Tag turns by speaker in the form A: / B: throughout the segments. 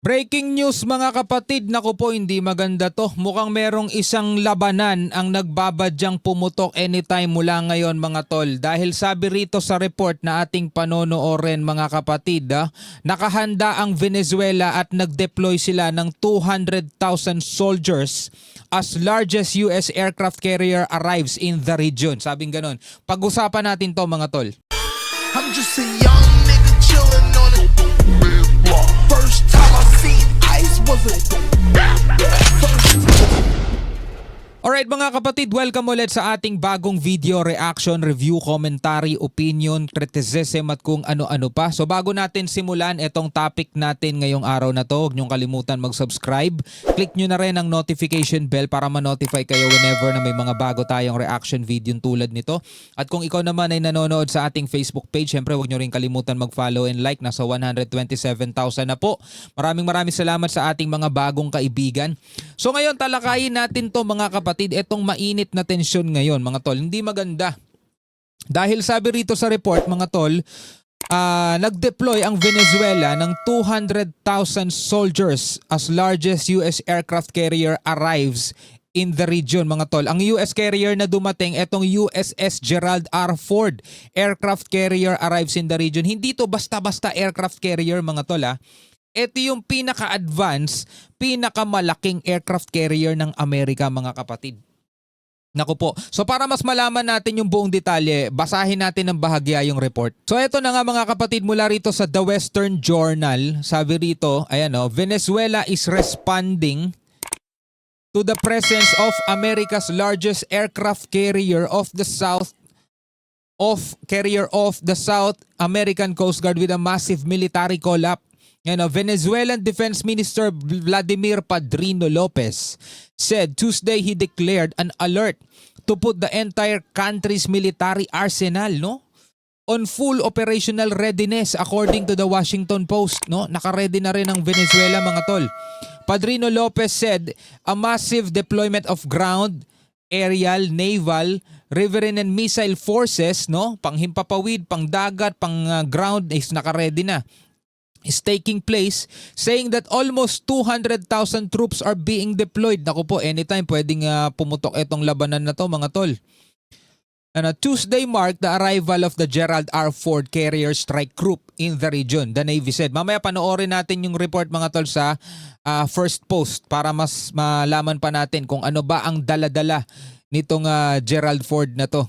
A: Breaking news mga kapatid, naku po hindi maganda to. Mukhang merong isang labanan ang nagbabadyang pumutok anytime mula ngayon mga tol. Dahil sabi rito sa report na ating panonoorin mga kapatid, ah, nakahanda ang Venezuela at nag-deploy sila ng 200,000 soldiers as largest US aircraft carrier arrives in the region. Sabing ganon. Pag-usapan natin to mga tol.
B: I'm just a young ice was a
A: Alright mga kapatid, welcome ulit sa ating bagong video reaction, review, commentary, opinion, criticism at kung ano-ano pa. So bago natin simulan itong topic natin ngayong araw na to, huwag niyong kalimutan mag-subscribe. Click nyo na rin ang notification bell para ma-notify kayo whenever na may mga bago tayong reaction video tulad nito. At kung ikaw naman ay nanonood sa ating Facebook page, syempre huwag nyo rin kalimutan mag-follow and like. Nasa 127,000 na po. Maraming maraming salamat sa ating mga bagong kaibigan. So ngayon talakayin natin to mga kapatid, itong mainit na tensyon ngayon mga tol. Hindi maganda. Dahil sabi rito sa report mga tol, ah, nag-deploy ang Venezuela ng 200,000 soldiers as largest US aircraft carrier arrives in the region mga tol. Ang US carrier na dumating, etong USS Gerald R. Ford aircraft carrier arrives in the region. Hindi to basta-basta aircraft carrier mga tol ah. Ito yung pinaka-advance, pinakamalaking aircraft carrier ng Amerika mga kapatid. Naku po. So para mas malaman natin yung buong detalye, basahin natin ng bahagya yung report. So eto na nga mga kapatid mula rito sa The Western Journal. Sabi rito, ayan o, Venezuela is responding to the presence of America's largest aircraft carrier of the South of carrier of the South American Coast Guard with a massive military collapse. Yan, o, Venezuelan Defense Minister Vladimir Padrino Lopez said Tuesday he declared an alert to put the entire country's military arsenal, no? on full operational readiness according to the Washington Post, no? Naka-ready na rin ang Venezuela mga tol. Padrino Lopez said a massive deployment of ground, aerial, naval, riverine and missile forces, no? Panghimpapawid, pangdagat, pang uh, ground is naka-ready na is taking place saying that almost 200,000 troops are being deployed. Naku po, anytime pwedeng uh, pumutok itong labanan na to mga tol. And uh, Tuesday marked the arrival of the Gerald R. Ford Carrier Strike Group in the region, the Navy said. Mamaya panoorin natin yung report mga tol sa uh, first post para mas malaman pa natin kung ano ba ang daladala nitong uh, Gerald Ford na to.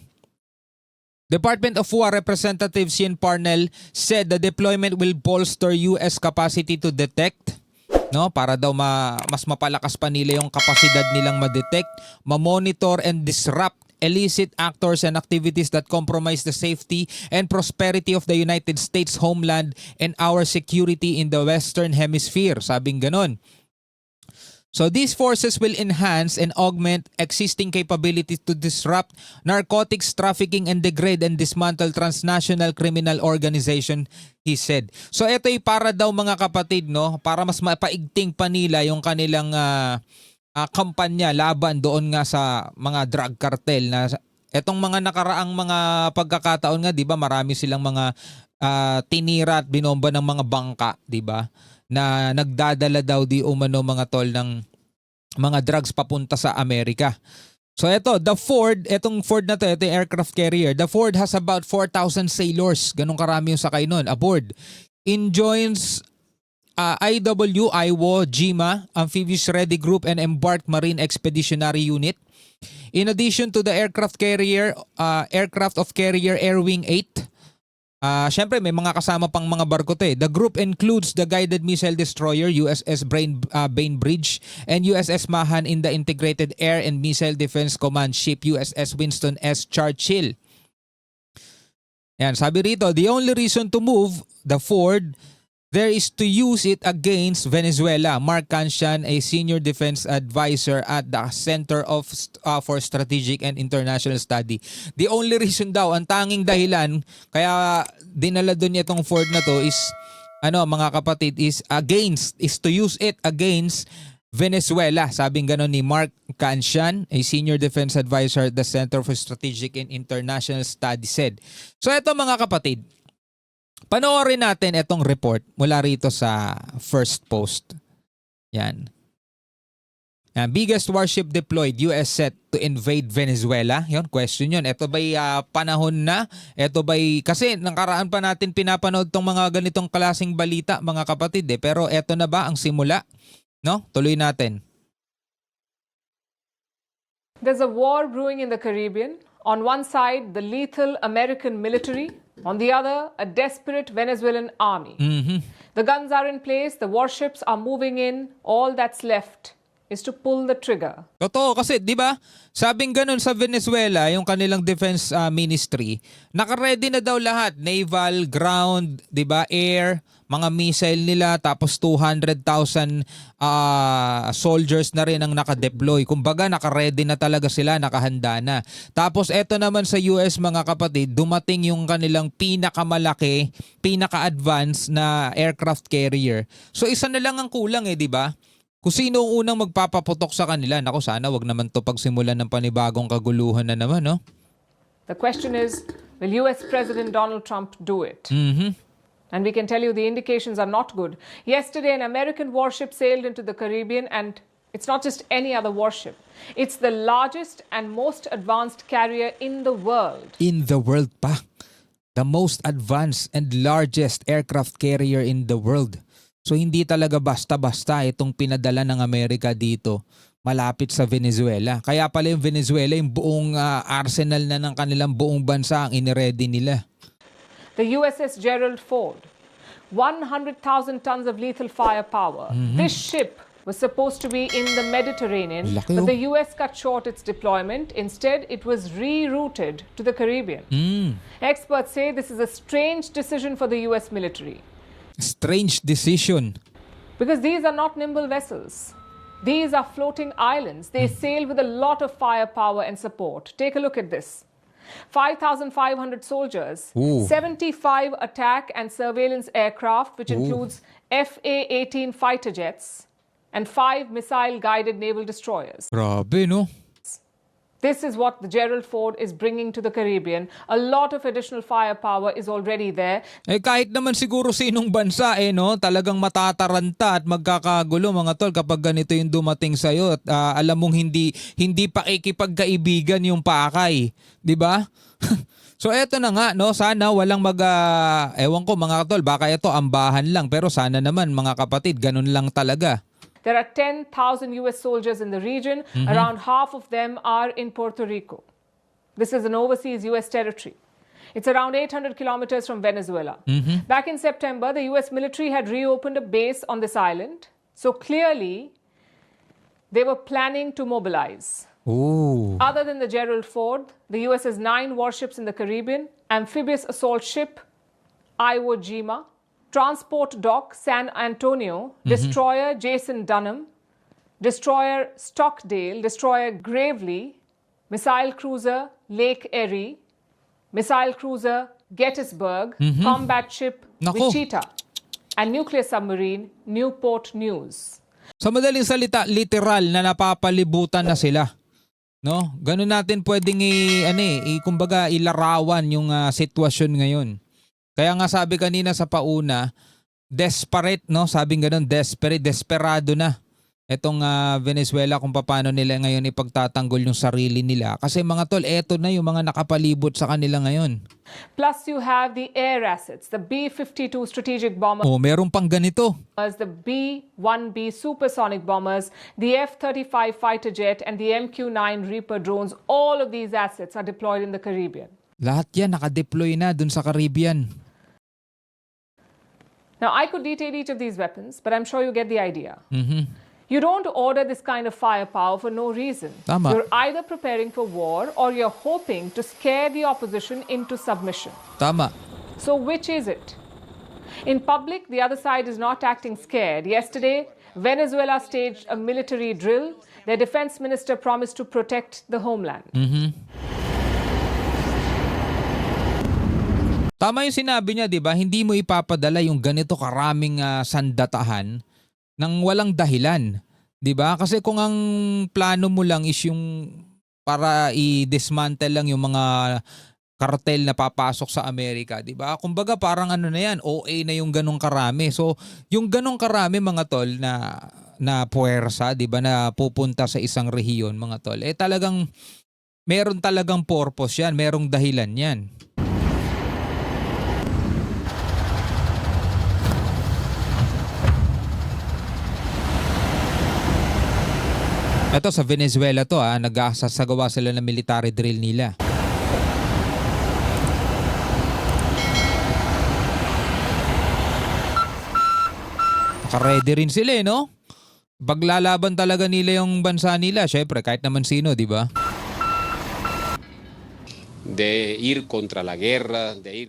A: Department of War Representative Cian Parnell said the deployment will bolster US capacity to detect no para daw ma, mas mapalakas pa nila yung kapasidad nilang ma-detect, ma-monitor and disrupt illicit actors and activities that compromise the safety and prosperity of the United States homeland and our security in the Western Hemisphere. Sabing ganon. So these forces will enhance and augment existing capabilities to disrupt narcotics trafficking and degrade and dismantle transnational criminal organization, he said. So ito ay para daw mga kapatid, no, para mas mapaigting pa nila yung kanilang uh, uh, kampanya laban doon nga sa mga drug cartel na etong mga nakaraang mga pagkakataon nga, 'di ba, marami silang mga uh, tinira at binomba ng mga bangka, 'di ba? Na nagdadala daw di umano mga tol ng mga drugs papunta sa Amerika. So ito, the Ford, itong Ford na to, ito yung aircraft carrier. The Ford has about 4,000 sailors. Ganong karami yung sakay nun, aboard. Enjoins uh, IW, IWO, GIMA, Amphibious Ready Group, and Embarked Marine Expeditionary Unit. In addition to the aircraft carrier, uh, aircraft of carrier Air Wing 8, Ah, uh, syempre may mga kasama pang mga barko 'to eh. The group includes the guided missile destroyer USS Brain uh, Bainbridge and USS Mahan in the Integrated Air and Missile Defense Command ship USS Winston S. Churchill. Yan, sabi rito, the only reason to move the Ford there is to use it against Venezuela. Mark Cancian, a senior defense advisor at the Center of uh, for Strategic and International Study. The only reason daw, ang tanging dahilan kaya dinala doon itong Ford na to is ano mga kapatid is against is to use it against Venezuela. Sabing ganon ni Mark Cancian, a senior defense advisor at the Center for Strategic and International Study said. So ito mga kapatid, Panoorin natin itong report mula rito sa first post. Yan. Yan, biggest warship deployed, US set to invade Venezuela. Yon, question yun. Ito ba'y ah, panahon na? Ito ba'y, kasi nakaraan pa natin pinapanood tong mga ganitong klaseng balita, mga kapatid eh. Pero eto na ba ang simula? No? Tuloy natin.
C: There's a war brewing in the Caribbean. On one side, the lethal American military. On the other, a desperate Venezuelan army. Mm-hmm. The guns are in place, the warships are moving in. All that's left is to pull the trigger.
A: Totoo kasi 'di ba? Sabing ganun sa Venezuela, yung kanilang defense ah, ministry, naka-ready na daw lahat, naval, ground, 'di ba, air, mga missile nila tapos 200,000 ah, soldiers na rin ang naka-deploy. Kumbaga naka-ready na talaga sila, nakahanda na. Tapos eto naman sa US mga kapatid, dumating yung kanilang pinakamalaki, pinaka-advanced na aircraft carrier. So isa na lang ang kulang eh, 'di ba? Kung sino ang unang magpapaputok sa kanila, nako sana wag naman to pagsimulan ng panibagong kaguluhan na naman, no?
C: The question is will US President Donald Trump do it?
A: Mhm.
C: And we can tell you the indications are not good. Yesterday, an American warship sailed into the Caribbean, and it's not just any other warship, it's the largest and most advanced carrier in the world.
A: In the world pa. The most advanced and largest aircraft carrier in the world. So hindi talaga basta-basta itong pinadala ng Amerika dito malapit sa Venezuela. Kaya pala yung Venezuela, yung buong ah, arsenal na ng kanilang buong bansa ang iniready nila.
C: The USS Gerald Ford, 100,000 tons of lethal firepower. This ship was supposed to be in the Mediterranean,
A: Laki,
C: but
A: oh.
C: the US cut short its deployment. Instead, it was rerouted to the Caribbean. Experts say this is a strange decision for the US military
A: Strange decision.
C: because these are not nimble vessels. These are floating islands. They hmm. sail with a lot of firepower and support. Take a look at this 5,500 soldiers,
A: Ooh.
C: 75 attack and surveillance aircraft, which includes FA 18 fighter jets, and five missile guided naval destroyers.
A: Grabe, no?
C: This is what the Gerald Ford is bringing to the Caribbean. A lot of additional firepower is already there.
A: Eh kahit naman siguro sinong bansa eh no, talagang matataranta at magkakagulo mga tol kapag ganito yung dumating sa iyo at ah, alam mong hindi hindi pakikipagkaibigan yung pakay, 'di ba? so eto na nga no, sana walang mag ah, ewan ko mga tol, baka ito ambahan lang pero sana naman mga kapatid, ganun lang talaga.
C: There are 10,000 US soldiers in the region. Mm-hmm. Around half of them are in Puerto Rico. This is an overseas US territory. It's around 800 kilometers from Venezuela. Mm-hmm. Back in September, the US military had reopened a base on this island. So clearly, they were planning to mobilize.
A: Ooh.
C: Other than the Gerald Ford, the US has nine warships in the Caribbean amphibious assault ship Iwo Jima, transport dock San Antonio, destroyer Jason Dunham, destroyer Stockdale, destroyer Gravely, missile cruiser Lake Erie, missile cruiser Gettysburg, combat ship
A: Nako.
C: Wichita, and nuclear submarine Newport News.
A: Sa madaling salita, literal na napapalibutan na sila. No? Ganun natin pwedeng i ano eh, i, kumbaga ilarawan yung ah, sitwasyon ngayon. Kaya nga sabi kanina sa pauna, desperate, no? Sabing ganun, desperate, desperado na etong ah, Venezuela kung paano nila ngayon ipagtatanggol yung sarili nila. Kasi mga tol, eto na yung mga nakapalibot sa kanila ngayon.
C: Plus, you have the air assets, the B 52 strategic bombers.
A: Oh, meron pang ganito.
C: the B 1B supersonic bombers, the F 35 fighter jet, and the MQ 9 Reaper drones. All of these assets are deployed in the Caribbean.
A: Lahat yan nakadeploy na dun sa Caribbean.
C: Now, I could detail each of these weapons, but I'm sure you get the idea. Mm-hmm. You don't order this kind of firepower for no reason.
A: Tama.
C: You're either preparing for war or you're hoping to scare the opposition into submission.
A: Tama.
C: So, which is it? In public, the other side is not acting scared. Yesterday, Venezuela staged a military drill. Their defense minister promised to protect the homeland. Mm-hmm.
A: Tama yung sinabi niya, 'di ba? Hindi mo ipapadala yung ganito karaming ah, sandatahan nang walang dahilan, 'di ba? Kasi kung ang plano mo lang is yung para i-dismantle lang yung mga kartel na papasok sa Amerika, 'di ba? Kumbaga parang ano na 'yan, OA na yung ganong karami. So, yung ganong karami mga tol na na puwersa, 'di ba, na pupunta sa isang rehiyon, mga tol. Eh talagang meron talagang purpose 'yan, merong dahilan 'yan. Ito sa Venezuela to ah, nagsasagawa sila ng military drill nila. Naka-ready rin sila eh, no? Paglalaban talaga nila yung bansa nila, syempre kahit naman sino, di ba?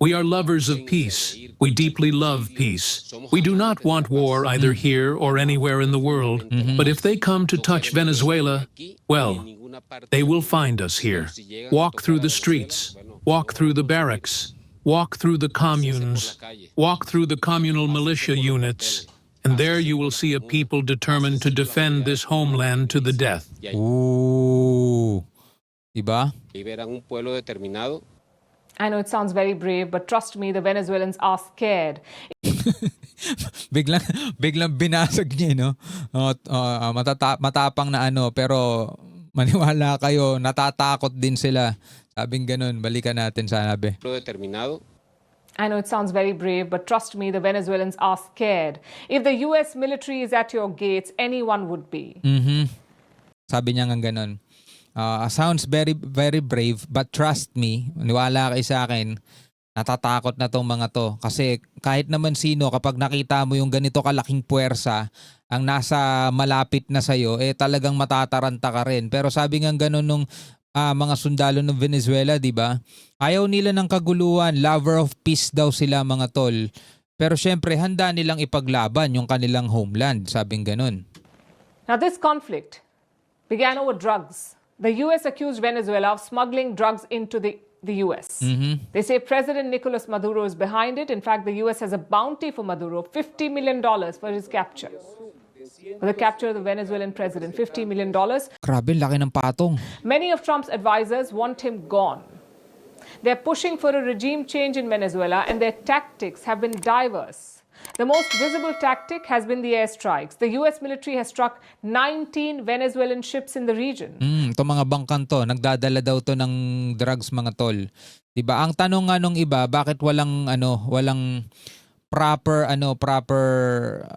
D: We are lovers of peace. We deeply love peace. We do not want war either here or anywhere in the world. Mm-hmm. But if they come to touch Venezuela, well, they will find us here. Walk through the streets, walk through the barracks, walk through the communes, walk through the communal militia units, and there you will see a people determined to defend this homeland to the death.
A: Ooh. Diba?
E: liberan un pueblo determinado
C: I know it sounds very brave, but trust me, the Venezuelans are scared.
A: biglang biglang binasag niya no oh, oh, matata- matapang na ano pero maniwala kayo natatakot din sila sabing ganun balikan natin sabi
E: pueblo determinado
C: I know it sounds very brave, but trust me, the Venezuelans are scared. If the US military is at your gates, anyone would be.
A: mhm sabi niya nga ganun Ah, sounds very very brave but trust me maniwala kayo sa akin natatakot na tong mga to. Kasi kahit naman sino kapag nakita mo yung ganito kalaking puwersa ang nasa malapit na sa'yo eh talagang matataranta ka rin. Pero sabi nga ganun nung ah, mga sundalo ng Venezuela di ba? Ayaw nila ng kaguluhan lover of peace daw sila mga tol. Pero syempre handa nilang ipaglaban yung kanilang homeland sabing ganun.
C: Now, this conflict began over drugs. The US accused Venezuela of smuggling drugs into the, the US. Mm-hmm. They say President Nicolas Maduro is behind it. In fact, the US has a bounty for Maduro $50 million for his capture. For the capture of the Venezuelan president, $50 million.
A: grabe laki ng patong
C: Many of Trump's advisors want him gone. They're pushing for a regime change in Venezuela, and their tactics have been diverse. The most visible tactic has been the airstrikes. The US military has struck 19 Venezuelan ships in the region.
A: Mm, itong mga bangkang to, nagdadala daw to ng drugs mga tol. 'Di ba? Ang tanong nga nung iba, bakit walang ano, walang proper ano, proper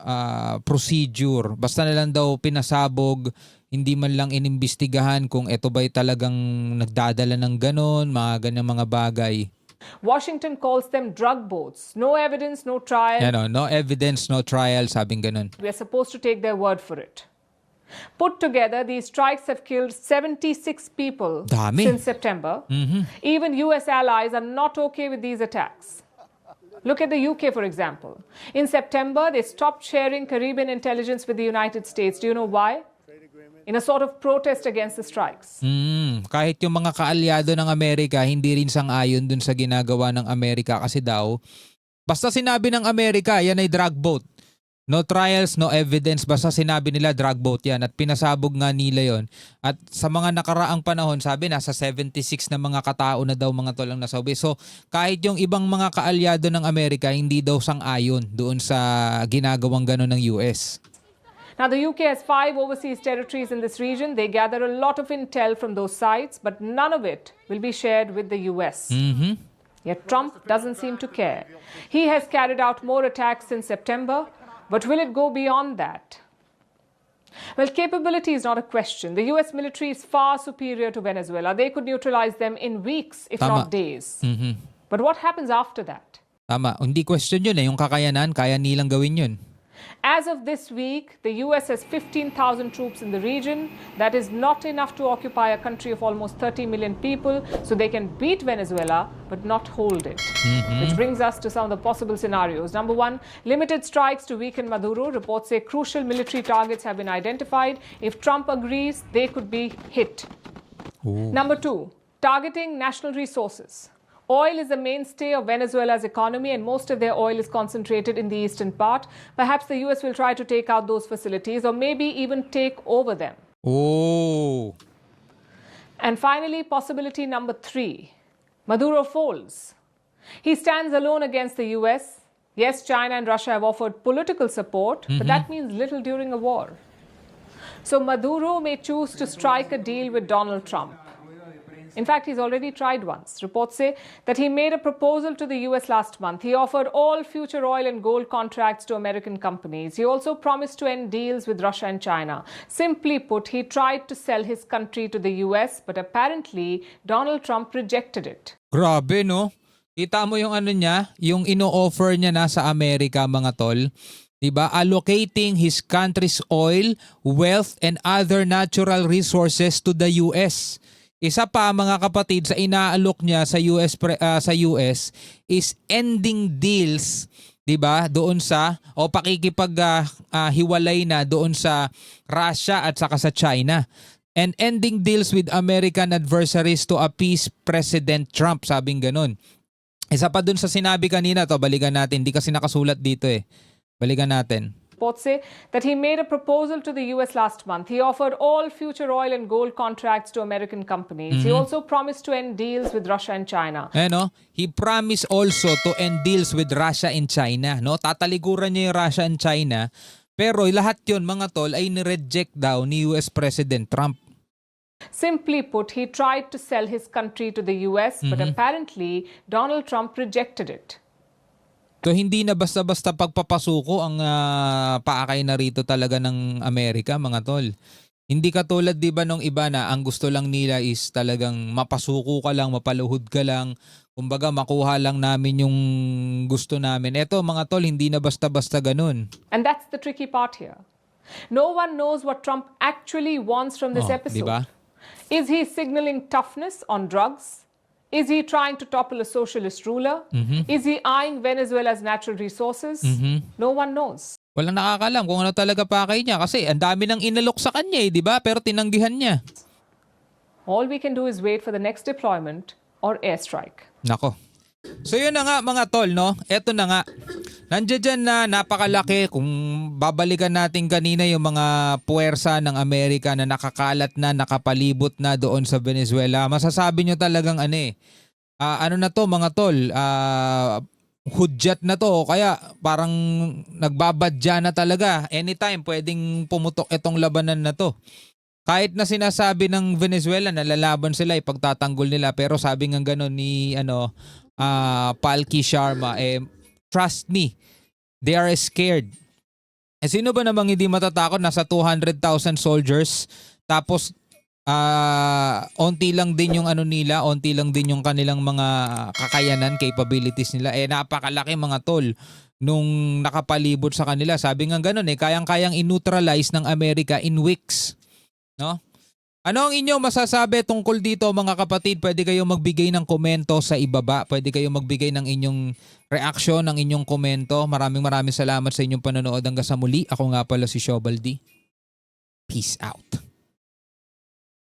A: ah, procedure. Basta na lang daw pinasabog, hindi man lang inimbestigahan kung ito ba'y talagang nagdadala ng ganon, mga ganyang mga bagay.
C: Washington calls them drug boats. No evidence, no trial.
A: Yan o, no evidence, no trial, sabing ganon.
C: We are supposed to take their word for it. Put together, these strikes have killed 76 people
A: Dami.
C: since September. Mm-hmm. Even US allies are not okay with these attacks. Look at the UK, for example. In September, they stopped sharing Caribbean intelligence with the United States. Do you know why? In a sort of protest against the strikes.
A: Mm, kahit yung mga kaalyado ng Amerika hindi rin sang-ayon dun sa ginagawa ng Amerika kasi daw basta sinabi ng Amerika yan ay drug boat. No trials, no evidence, basta sinabi nila drug boat yan at pinasabog nga nila yon. At sa mga nakaraang panahon, sabi nasa 76 na mga katao na daw mga tolang nasabi. So kahit yung ibang mga kaalyado ng Amerika hindi daw sang-ayon doon sa ginagawang gano'n ng US.
C: Now, the UK has five overseas territories in this region. They gather a lot of intel from those sites, but none of it will be shared with the US. Yet Trump doesn't seem to care. He has carried out more attacks since September, but will it go beyond that? Well, capability is not a question. The US military is far superior to Venezuela. They could neutralize them in weeks, if
A: Tama.
C: not days. But what happens after that?
A: Tama, hindi question yun eh. Yung kakayanan, kaya nilang gawin yun.
C: As of this week, the US has 15,000 troops in the region. That is not enough to occupy a country of almost 30 million people, so they can beat Venezuela but not hold it. Mm-hmm. Which brings us to some of the possible scenarios. Number one, limited strikes to weaken Maduro. Reports say crucial military targets have been identified. If Trump agrees, they could be hit. Number two, targeting national resources. Oil is the mainstay of Venezuela's economy, and most of their oil is concentrated in the eastern part. Perhaps the US will try to take out those facilities or maybe even take over them.
A: Oh!
C: And finally, possibility number three Maduro folds. He stands alone against the US. Yes, China and Russia have offered political support, but mm-hmm. that means little during a war. So Maduro may choose to strike a deal with Donald Trump. In fact, he's already tried once. Reports say that he made a proposal to the US last month. He offered all future oil and gold contracts to American companies. He also promised to end deals with Russia and China. Simply put, he tried to sell his country to the US, but apparently Donald Trump rejected it.
A: Grabe, no? Kita mo yung ano niya, yung ino-offer niya na sa Amerika, mga tol. ba? Allocating his country's oil, wealth, and other natural resources to the US. Isa pa mga kapatid sa inaalok niya sa US pre- ah, sa US is ending deals 'di ba? Doon sa o pakikipag ah, ah, hiwalay na doon sa Russia at saka sa China and ending deals with American adversaries to appease President Trump, sabing ganun. Isa pa dun sa sinabi kanina to, balikan natin. Hindi kasi nakasulat dito eh. Balikan natin.
C: Reports say that he made a proposal to the US last month. He offered all future oil and gold contracts to American companies. He also promised to end deals with Russia and China.
A: Eh no, he promised also to end deals with Russia and China, no? Tatalikuran niya yung Russia and China. Pero lahat 'yon mga tol ay ni-reject daw ni US President Trump.
C: Simply put, he tried to sell his country to the US, but apparently Donald Trump rejected it.
A: So hindi na basta-basta pagpapasuko ang ah, paakay na rito talaga ng Amerika mga tol. Hindi katulad 'di ba nung iba na ang gusto lang nila is talagang mapasuko ka lang, mapaluhod ka lang. Kumbaga makuha lang namin yung gusto namin. Eto mga tol, hindi na basta-basta ganun.
C: And that's the tricky part here. No one knows what Trump actually wants from this
A: Oh,
C: episode.
A: diba?
C: Is he signaling toughness on drugs? Is he trying to topple a socialist ruler?
A: Mm-hmm.
C: Is he eyeing Venezuela's natural resources? No one knows.
A: Walang nakakalam kung ano talaga pakay niya kasi ang dami nang inalok sa kanya eh, 'di ba? Pero tinanggihan niya.
C: All we can do is wait for the next deployment or airstrike.
A: Nako. So yun na nga mga tol, no? Eto na nga. Nandiyan na napakalaki kung babalikan natin kanina yung mga puwersa ng Amerika na nakakalat na, nakapalibot na doon sa Venezuela. Masasabi nyo talagang ano eh. ah, ano na to mga tol? Ah, hudyat na to. Kaya parang nagbabadya na talaga. Anytime pwedeng pumutok itong labanan na to. Kahit na sinasabi ng Venezuela na lalaban sila ipagtatanggol nila pero sabi nga gano'n ni ano ah Palki Sharma eh trust me they are scared. Eh sino ba namang hindi matatakot nasa 200,000 soldiers tapos ah onti lang din yung ano nila, onti lang din yung kanilang mga kakayanan, capabilities nila. Eh napakalaki mga tol nung nakapalibot sa kanila. Sabi nga ganun eh, kayang-kayang in-neutralize ng Amerika in weeks. No? Ano ang inyong masasabi tungkol dito mga kapatid? Pwede kayong magbigay ng komento sa ibaba. Pwede kayong magbigay ng inyong reaksyon, ng inyong komento. Maraming maraming salamat sa inyong panonood hanggang sa muli. Ako nga pala si Shobaldi. Peace out.